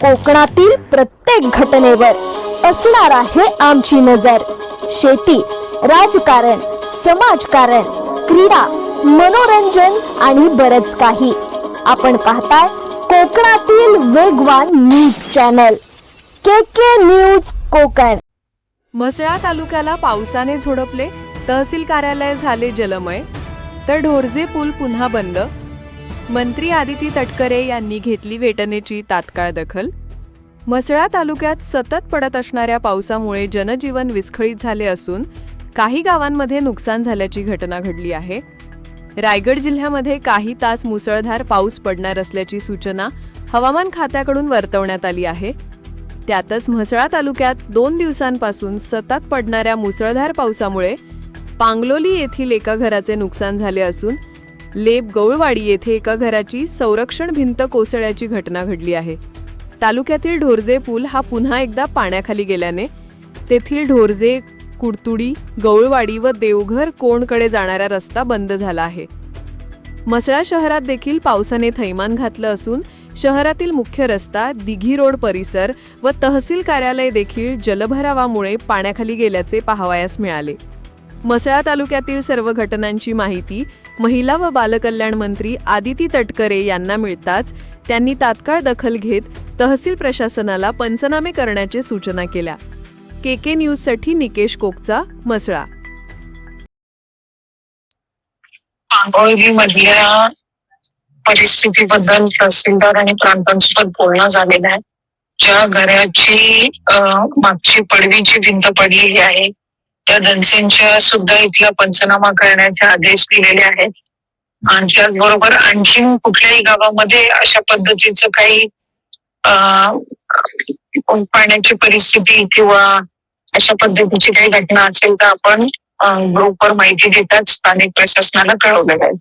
कोकणातील प्रत्येक घटनेवर असणार आहे आमची नजर. शेती राजकारण समाजकारण क्रीडा मनोरंजन आणि बरच काही. आपण पाहताय कोकणातील वेगवान news channel K K news Konkan. Mhasala तालुक्याला पावसाने झोडपले तहसील कार्यालय झाले जलमय तर ढोरजे पूल पुन्हा बंद मंत्री आदिती तटकरे यांनी घेतली वेटनेची तात्काळ दखल. म्हसळा तालुक्यात सतत पडत असणाऱ्या पावसामुळे जनजीवन विस्कळीत झाले असून काही गावांमध्ये नुकसान झाल्याची घटना घडली आहे. रायगड जिल्ह्यामध्ये काही तास मुसळधार पाऊस पडणार असल्याची सूचना हवामान खात्याकडून वर्तवण्यात आली आहे. त्यातच म्हसळा तालुक्यात दोन दिवसांपासून सतत पडणाऱ्या मुसळधार पावसामुळे पांगलोली येथील एका घराचे नुकसान झाले असून लेप गौळवाडी येथे एका घराची संरक्षण भिंत कोसळ्याची घटना घडली आहे. तालुक्यातील ढोरजे पूल हा पुन्हा एकदा पाण्याखाली गेल्याने तेथील ढोरजे कुडतुडी गौळवाडी व देवघर कोणकडे जाणारा रस्ता बंद झाला आहे. मसळा शहरात देखील पावसाने थैमान घातलं असून शहरातील मुख्य रस्ता दिघी रोड परिसर व तहसील कार्यालय देखील जलभरावामुळे पाण्याखाली गेल्याचे पाहावयास मिळाले. मसळा तालुक्यातील सर्व घटनांची माहिती महिला व बालकल्याण मंत्री आदिती तटकरे यांना मिळताच त्यांनी तात्काळ दखल घेत तहसील प्रशासनाला पंचनामे करण्याचे सूचना केल्या. के के न्यूजसाठी निकेश कोकचा मसळा मधल्या परिस्थितीबद्दल तहसीलदार आणि प्रांतांसोबत बोलणं झालेलं आहे. ज्या घराची मागची पडवीची भिंत पडलेली आहे त्या दनसेंच्या सुद्धा इथला पंचनामा करण्याचे आदेश दिलेले आहेत. आणि त्याचबरोबर आणखीन कुठल्याही गावामध्ये अशा पद्धतीचं काही पाण्याची परिस्थिती किंवा अशा पद्धतीची काही घटना असेल तर आपण ग्रुपवर माहिती देताच स्थानिक प्रशासनाला कळवलं जाईल